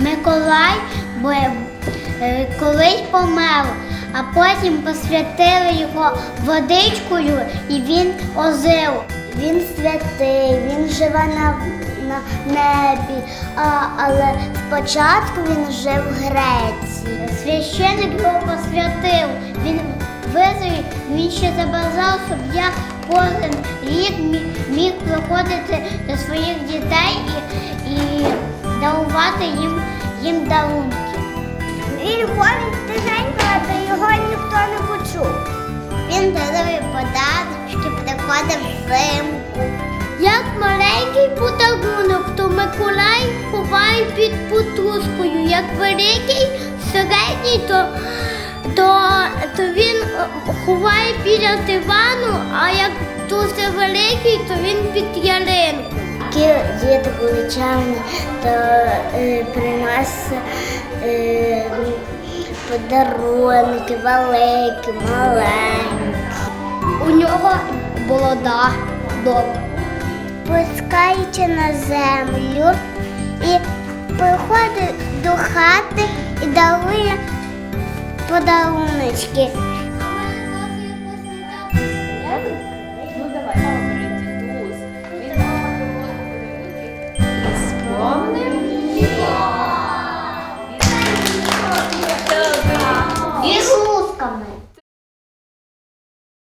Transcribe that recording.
Миколай е, колись помер, а потім посвятили його водичкою і він ожив. Він святий, він живе на, на небі, а, але спочатку він жив в Греції. Священик його посвятив. Він визові, він ще забажав, щоб я кожен рік міг приходити до своїх дітей і, і дарувати їм, їм дарунки. Він ходить тихенько, а його ніхто не почув. Він дарує подарунки, приходив взимку. Як маленький подарунок, то Миколай ховає під подружкою. Як великий середній, то, то, то він е, ховає біля дивану, а як дуже великий, то він під. Були чемні, то е, приносить е, подарунки великі, маленькі. У нього борода добра. Пускаючи на землю і приходить до хати і дарує подаруночки. कम है।